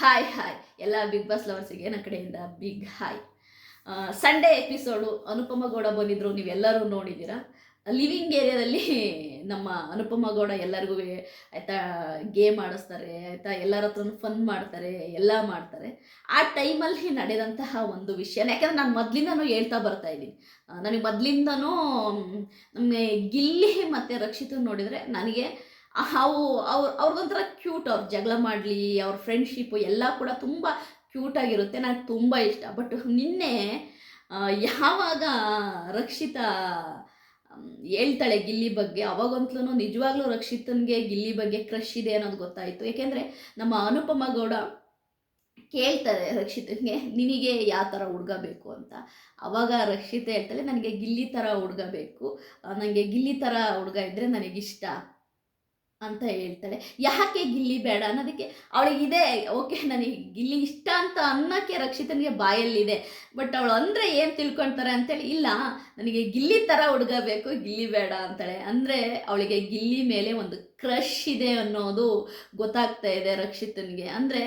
Hi hi ಎಲ್ಲ big boss ಲವರ್ಸಿಗೆ ನನ್ನ ಕಡೆಯಿಂದ big hi Sunday episode Anupama Gowda ಬಂದಿದ್ರು, ನೀವೆಲ್ಲರೂ ನೋಡಿದ್ದೀರಾ. ಲಿವಿಂಗ್ ಏರಿಯಾದಲ್ಲಿ ನಮ್ಮ ಅನುಪಮ ಗೌಡ ಎಲ್ಲರಿಗೂ ಆಯಿತಾ ಗೇಮ್ ಆಡಿಸ್ತಾರೆ, ಆಯಿತಾ, ಎಲ್ಲರ ಹತ್ರನೂ ಫನ್ ಮಾಡ್ತಾರೆ, ಎಲ್ಲ ಮಾಡ್ತಾರೆ. ಆ ಟೈಮಲ್ಲಿ ನಡೆದಂತಹ ಒಂದು ವಿಷಯ, ಯಾಕಂದ್ರೆ ನಾನು ಮೊದಲಿಂದನೂ ಹೇಳ್ತಾ ಬರ್ತಾ ಇದ್ದೀನಿ. ನನಗೆ ಮೊದಲಿಂದನೂ ನಮಗೆ ಗಿಲ್ಲಿ ಮತ್ತು ರಕ್ಷಿತ ನೋಡಿದರೆ ನನಗೆ ಅವು ಅವ್ರು ಅವ್ರದ್ದೊಂಥರ ಕ್ಯೂಟ್ ಅವ್ರು ಜಗಳ ಮಾಡಲಿ, ಅವ್ರ ಫ್ರೆಂಡ್ಶಿಪ್ಪು ಎಲ್ಲ ಕೂಡ ತುಂಬ ಕ್ಯೂಟಾಗಿರುತ್ತೆ ನನಗೆ ತುಂಬ ಇಷ್ಟ. ಬಟ್ ನಿನ್ನೆ ಯಾವಾಗ ರಕ್ಷಿತ ಹೇಳ್ತಾಳೆ ಗಿಲ್ಲಿ ಬಗ್ಗೆ ಅವಾಗಂತಲೂ ನಿಜವಾಗ್ಲೂ ರಕ್ಷಿತನಿಗೆ ಗಿಲ್ಲಿ ಬಗ್ಗೆ ಕ್ರಶ್ ಇದೆ ಅನ್ನೋದು ಗೊತ್ತಾಯಿತು. ಏಕೆಂದರೆ ನಮ್ಮ ಅನುಪಮ ಗೌಡ ಕೇಳ್ತಾರೆ ರಕ್ಷಿತನಿಗೆ, ನಿನಗೆ ಯಾವ ಥರ ಹುಡ್ಗ ಬೇಕು ಅಂತ. ಅವಾಗ ರಕ್ಷಿತ ಹೇಳ್ತಾಳೆ, ನನಗೆ ಗಿಲ್ಲಿ ಥರ ಹುಡ್ಗ ಬೇಕು. ನನಗೆ ಗಿಲ್ಲಿ ಥರ ಹುಡ್ಗ ಇದ್ದರೆ ನನಗಿಷ್ಟ. ಅಂತ ಹೇಳ್ತಾಳೆ. ಯಾಕೆ ಗಿಲ್ಲಿ ಬೇಡ? ಅನ್ನೋದಕ್ಕೆ ಇದೆ. ಓಕೆ, ನನಗೆ ಗಿಲ್ಲಿ ಇಷ್ಟ ಅಂತ ಅನ್ನೋಕ್ಕೆ ರಕ್ಷಿತನಿಗೆ ಬಾಯಲ್ಲಿದೆ. ಬಟ್ ಅವಳು ಅಂದರೆ ಏನು ತಿಳ್ಕೊಳ್ತಾರೆ ಅಂತೇಳಿ, ಇಲ್ಲ, ನನಗೆ ಗಿಲ್ಲಿ ಥರ ಹುಡುಗ ಬೇಕು, ಗಿಲ್ಲಿ ಬೇಡ ಅಂತಾಳೆ. ಅಂದರೆ ಅವಳಿಗೆ ಗಿಲ್ಲಿ ಮೇಲೆ ಒಂದು ಕ್ರಶ್ ಇದೆ ಅನ್ನೋದು ಗೊತ್ತಾಗ್ತಾ ಇದೆ ರಕ್ಷಿತನಿಗೆ. ಅಂದರೆ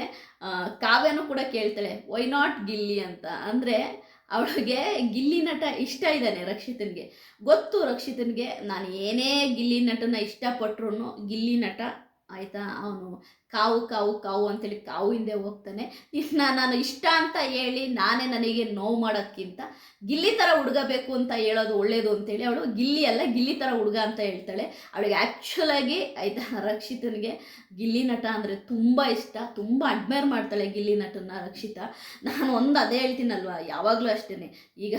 ಕಾವ್ಯನೂ ಕೂಡ ಕೇಳ್ತಾಳೆ ವೈ ನಾಟ್ ಗಿಲ್ಲಿ? ಅಂತ. ಅಂದರೆ ಅವಳಿಗೆ ಗಿಲ್ಲಿ ನಟ ಇಷ್ಟ ಇದ್ದಾನೆ ರಕ್ಷಿತನಿಗೆ. ಗೊತ್ತು ರಕ್ಷಿತನಿಗೆ, ನಾನು ಏನೇ ಗಿಲ್ಲಿ ನಟನ ಇಷ್ಟಪಟ್ರು ಗಿಲ್ಲಿ ನಟ ಆಯಿತಾ? ಅವನು ಕಾವು ಕಾವು ಕಾವು ಅಂತೇಳಿ ಕಾವು ಹಿಂದೆ ಹೋಗ್ತಾನೆ. ಇನ್ನು ನಾನು ಇಷ್ಟ ಅಂತ ಹೇಳಿ ನಾನೇ ನನಗೆ ನೋವು ಮಾಡೋಕ್ಕಿಂತ ಗಿಲ್ಲಿ ಥರ ಹುಡುಗ ಬೇಕು ಅಂತ ಹೇಳೋದು ಒಳ್ಳೇದು ಅಂತೇಳಿ ಅವಳು ಗಿಲ್ಲಿ ಅಲ್ಲ, ಗಿಲ್ಲಿ ಥರ ಹುಡುಗ ಅಂತ ಹೇಳ್ತಾಳೆ. ಅವಳಿಗೆ ಆ್ಯಕ್ಚುಲಾಗಿ ಆಯಿತಾ? ರಕ್ಷಿತನಿಗೆ ಗಿಲ್ಲಿ ನಟ ಅಂದರೆ ತುಂಬ ಇಷ್ಟ. ತುಂಬ ಅಡ್ಮೈರ್ ಮಾಡ್ತಾಳೆ ಗಿಲ್ಲಿ ನಟನ ರಕ್ಷಿತ. ನಾನು ಒಂದು ಅದೇ ಹೇಳ್ತೀನಲ್ವ? ಯಾವಾಗಲೂ ಅಷ್ಟೇ ಈಗ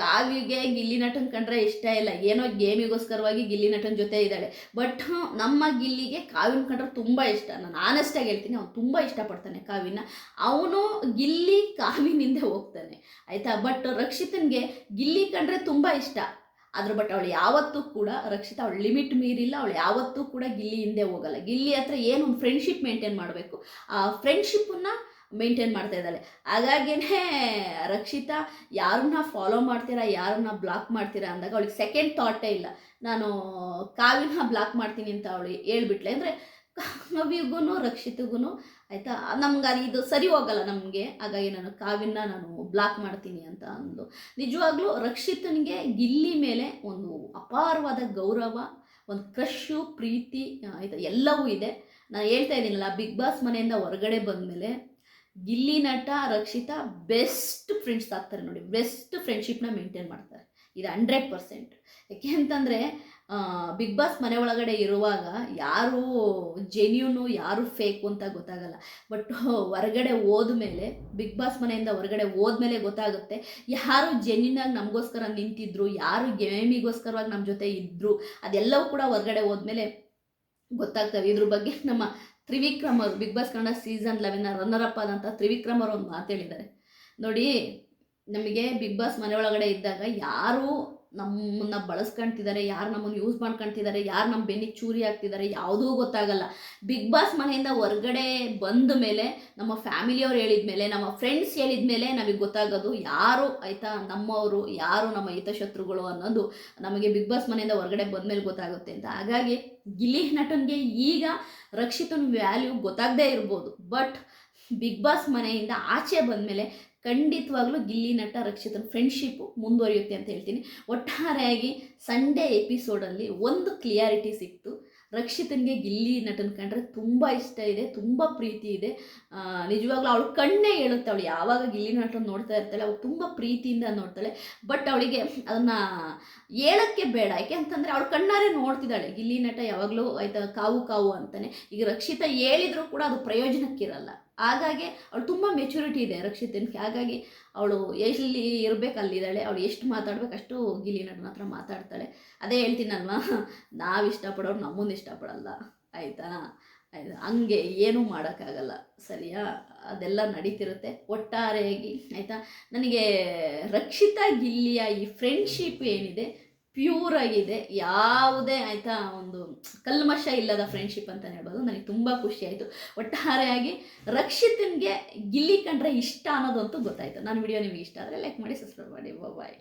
ಕಾವಿಗೆ ಗಿಲ್ಲಿ ನಟನ್ ಕಂಡ್ರೆ ಇಷ್ಟ ಇಲ್ಲ. ಏನೋ ಗೇಮಿಗೋಸ್ಕರವಾಗಿ ಗಿಲ್ಲಿ ನಟನ್ ಜೊತೆ ಇದ್ದಾಳೆ. ಬಟ್ ನಮ್ಮ ಗಿಲ್ಲಿಗೆ ಕಾವಿನ ಕಂಡ್ರೆ ತುಂಬ ಇಷ್ಟ. ನಾನು ಆನೆಸ್ಟಾಗಿ ಹೇಳ್ತೀನಿ, ಅವ್ನು ತುಂಬ ಇಷ್ಟಪಡ್ತಾನೆ ಕಾವಿನ ಅವನು ಗಿಲ್ಲಿ ಕಾವಿನಿಂದ ಹೋಗ್ತಾನೆ. ಆಯಿತಾ? ಬಟ್ ರಕ್ಷಿತನಿಗೆ ಗಿಲ್ಲಿ ಕಂಡ್ರೆ ತುಂಬ ಇಷ್ಟ. ಆದ್ರೆ ಬಟ್ ಅವಳು ಯಾವತ್ತೂ ಕೂಡ ರಕ್ಷಿತ ಅವಳು ಲಿಮಿಟ್ ಮೀರಿಲ್ಲ, ಅವಳು ಯಾವತ್ತೂ ಕೂಡ ಗಿಲ್ಲಿ ಹಿಂದೆ ಹೋಗಲ್ಲ. ಗಿಲ್ಲಿ ಹತ್ರ ಏನು ಫ್ರೆಂಡ್ಶಿಪ್ ಮೇಂಟೈನ್ ಮಾಡಬೇಕು. ಆ ಫ್ರೆಂಡ್ಶಿಪ್ಪನ್ನು ಮೇಂಟೈನ್ ಮಾಡ್ತಾ ಇದ್ದಾಳೆ. ಹಾಗಾಗಿನೇ ರಕ್ಷಿತಾ, ಯಾರನ್ನ ಫಾಲೋ ಮಾಡ್ತೀರಾ, ಯಾರನ್ನ ಬ್ಲಾಕ್ ಮಾಡ್ತೀರಾ ಅಂದಾಗ ಅವಳಿಗೆ ಸೆಕೆಂಡ್ ಥಾಟೇ ಇಲ್ಲ. ನಾನು ಕಾವಿನ ಬ್ಲಾಕ್ ಮಾಡ್ತೀನಿ ಅಂತ ಅವಳು ಹೇಳ್ಬಿಟ್ಲೆ. ಅಂದರೆ ಕಾವ್ಯಗೂ ರಕ್ಷಿತಗೂ ಆಯಿತಾ? ನಮ್ಗೆ ಇದು ಸರಿ ಹೋಗಲ್ಲ ನಮಗೆ. ಹಾಗಾಗಿ ನಾನು ಕಾವಿನ ನಾನು ಬ್ಲಾಕ್ ಮಾಡ್ತೀನಿ ಅಂತ ಅಂದು ನಿಜವಾಗ್ಲೂ ರಕ್ಷಿತನಿಗೆ ಗಿಲ್ಲಿ ಮೇಲೆ ಒಂದು ಅಪಾರವಾದ ಗೌರವ, ಒಂದು ಕ್ರಶು ಪ್ರೀತಿ, ಆಯಿತಾ? ಎಲ್ಲವೂ ಇದೆ. ನಾನು ಹೇಳ್ತಾ ಇದ್ದೀನಲ್ಲ ಬಿಗ್ ಬಾಸ್ ಮನೆಯಿಂದ ಹೊರಗಡೆ ಬಂದಮೇಲೆ ಗಿಲ್ಲಿ ನಟ ರಕ್ಷಿತಾ ಬೆಸ್ಟ್ ಫ್ರೆಂಡ್ಸ್ ಆಗ್ತಾರೆ ನೋಡಿ. ಬೆಸ್ಟ್ ಫ್ರೆಂಡ್ಶಿಪ್ನ ಮೇಂಟೈನ್ ಮಾಡ್ತಾರೆ. ಇದು ಹಂಡ್ರೆಡ್ ಪರ್ಸೆಂಟ್. ಯಾಕೆ ಅಂತಂದರೆ ಬಿಗ್ ಬಾಸ್ ಮನೆ ಒಳಗಡೆ ಇರುವಾಗ ಯಾರು ಜೆನ್ಯೂನು ಯಾರು ಫೇಕು ಅಂತ ಗೊತ್ತಾಗಲ್ಲ. ಬಟ್ ಹೊರಗಡೆ ಹೋದ್ಮೇಲೆ, ಬಿಗ್ ಬಾಸ್ ಮನೆಯಿಂದ ಹೊರಗಡೆ ಹೋದ್ಮೇಲೆ ಗೊತ್ತಾಗುತ್ತೆ ಯಾರು ಜೆನ್ಯೂನಾಗಿ ನಮಗೋಸ್ಕರ ನಿಂತಿದ್ರು, ಯಾರು ಗೇಮಿಗೋಸ್ಕರವಾಗಿ ನಮ್ಮ ಜೊತೆ ಇದ್ದರು ಅದೆಲ್ಲವೂ ಕೂಡ ಹೊರಗಡೆ ಹೋದ್ಮೇಲೆ ಗೊತ್ತಾಗ್ತವೆ. ಇದ್ರ ಬಗ್ಗೆ ನಮ್ಮ ತ್ರಿವಿಕ್ರಮ್ ಅವರು, big boss Kannada season eleven runner up ಆದಂಥ ತ್ರಿವಿಕ್ರಮ್ ಅವರು ಒಂದು ಮಾತು ಹೇಳಿದ್ದಾರೆ. ನೋಡಿ, ನಮಗೆ ಬಿಗ್ ಬಾಸ್ ಮನೆ ಒಳಗಡೆ ಇದ್ದಾಗ ಯಾರು ನಮ್ಮನ್ನ ಬಳಸ್ಕೊಂತಿದ್ದಾರೆ ಯಾರು ನಮ್ಮನ್ನು ಯೂಸ್ ಮಾಡ್ಕೊತಿದ್ದಾರೆ ಯಾರು ನಮ್ಮ ಬೆನ್ನಿಗೆ ಚೂರಿ ಆಗ್ತಿದ್ದಾರೆ ಯಾವುದೂ ಗೊತ್ತಾಗಲ್ಲ. ಬಿಗ್ ಬಾಸ್ ಮನೆಯಿಂದ ಹೊರಗಡೆ ಬಂದ ಮೇಲೆ ನಮ್ಮ ಫ್ಯಾಮಿಲಿಯವ್ರು ಹೇಳಿದ ಮೇಲೆ ನಮ್ಮ ಫ್ರೆಂಡ್ಸ್ ಹೇಳಿದ ಮೇಲೆ ನಮಗೆ ಗೊತ್ತಾಗೋದು ಯಾರು ಆಯಿತಾ ನಮ್ಮವರು ಯಾರು ನಮ್ಮ ಹಿತಶತ್ರುಗಳು ಅನ್ನೋದು ನಮಗೆ ಬಿಗ್ ಬಾಸ್ ಮನೆಯಿಂದ ಹೊರಗಡೆ ಬಂದ ಮೇಲೆ ಗೊತ್ತಾಗುತ್ತೆ ಅಂತ. ಹಾಗಾಗಿ ಗಿಲಿ ನಟನ್ಗೆ ಈಗ ರಕ್ಷಿತನ ವ್ಯಾಲ್ಯೂ ಗೊತ್ತಾಗದೇ ಇರ್ಬೋದು. ಬಟ್ ಬಿಗ್ ಬಾಸ್ ಮನೆಯಿಂದ ಆಚೆ ಬಂದಮೇಲೆ ಖಂಡಿತವಾಗ್ಲೂ ಗಿಲ್ಲಿ ನಟ ರಕ್ಷಿತನ ಫ್ರೆಂಡ್ಶಿಪ್ಪು ಮುಂದುವರಿಯುತ್ತೆ ಅಂತ ಹೇಳ್ತೀನಿ. ಒಟ್ಟಾರೆಯಾಗಿ ಸಂಡೇ ಎಪಿಸೋಡಲ್ಲಿ ಒಂದು ಕ್ಲಿಯಾರಿಟಿ ಸಿಕ್ತು. ರಕ್ಷಿತನಿಗೆ ಗಿಲ್ಲಿ ನಟನ ಕಂಡ್ರೆ ತುಂಬ ಇಷ್ಟ ಇದೆ, ತುಂಬ ಪ್ರೀತಿ ಇದೆ. ನಿಜವಾಗ್ಲೂ ಅವಳು ಕಣ್ಣೇ ಹೇಳುತ್ತೆ. ಅವಳು ಯಾವಾಗ ಗಿಲ್ಲಿ ನಟನ ನೋಡ್ತಾ ಇರ್ತಾಳೆ, ಅವಳು ತುಂಬ ಪ್ರೀತಿಯಿಂದ ನೋಡ್ತಾಳೆ. ಬಟ್ ಅವಳಿಗೆ ಅದನ್ನು ಹೇಳಕ್ಕೆ ಬೇಡ. ಯಾಕೆ ಅಂತಂದರೆ ಅವಳು ಕಣ್ಣಾರೆ ನೋಡ್ತಿದ್ದಾಳೆ. ಗಿಲ್ಲಿ ನಟ ಯಾವಾಗಲೂ ಆಯ್ತಾ, ಕಾವು ಕಾವು ಅಂತಾನೆ. ಈಗ ರಕ್ಷಿತ ಹೇಳಿದ್ರು ಕೂಡ ಅದು ಪ್ರಯೋಜನಕ್ಕಿರಲ್ಲ. ಹಾಗಾಗಿ ಅವಳು ತುಂಬ ಮೆಚುರಿಟಿ ಇದೆ ರಕ್ಷಿತನಿಗೆ. ಹಾಗಾಗಿ ಅವಳು ಎಲ್ಲಿ ಇರಬೇಕು ಅಲ್ಲಿದ್ದಾಳೆ, ಅವಳು ಎಷ್ಟು ಮಾತಾಡ್ಬೇಕು ಅಷ್ಟು ನಟನ ಹತ್ರ ಮಾತಾಡ್ತಾಳೆ. ಅದೇ ಹೇಳ್ತೀನಲ್ವಾ? ನಾವು ಇಷ್ಟಪಡೋರು ನಮ್ಮನ್ನು ಇಷ್ಟಪಡಲ್ಲ. ಆಯಿತಾ? ಆಯ್ತು? ಹಂಗೆ ಏನೂ ಮಾಡೋಕ್ಕಾಗಲ್ಲ, ಸರಿಯಾ? ಅದೆಲ್ಲ ನಡೀತಿರುತ್ತೆ. ಒಟ್ಟಾರೆಯಾಗಿ, ಆಯಿತಾ? ನನಗೆ ರಕ್ಷಿತಾ ಗಿಲ್ಲಿಯ ಈ ಫ್ರೆಂಡ್ಶಿಪ್ ಏನಿದೆ ಪ್ಯೂರ್ ಆಗಿದೆ ಯಾವುದೇ ಆಯಿತಾ ಒಂದು ಕಲ್ಮಶ ಇಲ್ಲದ ಫ್ರೆಂಡ್ಶಿಪ್ ಅಂತ ಹೇಳ್ಬೋದು. ನನಗೆ ತುಂಬ ಖುಷಿ ಆಯಿತು. ಒಟ್ಟಾರೆಯಾಗಿ ರಕ್ಷಿತನ್ಗೆ ಗಿಲ್ಲಿ ಕಂಡ್ರೆ ಇಷ್ಟ ಅನ್ನೋದಂತೂ ಗೊತ್ತಾಯಿತು. ನನ್ನ ವಿಡಿಯೋ ನಿಮಗೆ ಇಷ್ಟ ಆದರೆ ಲೈಕ್ ಮಾಡಿ ಸಬ್ಸ್ಕ್ರೈಬ್ ಮಾಡಿ. ಬಾಯ್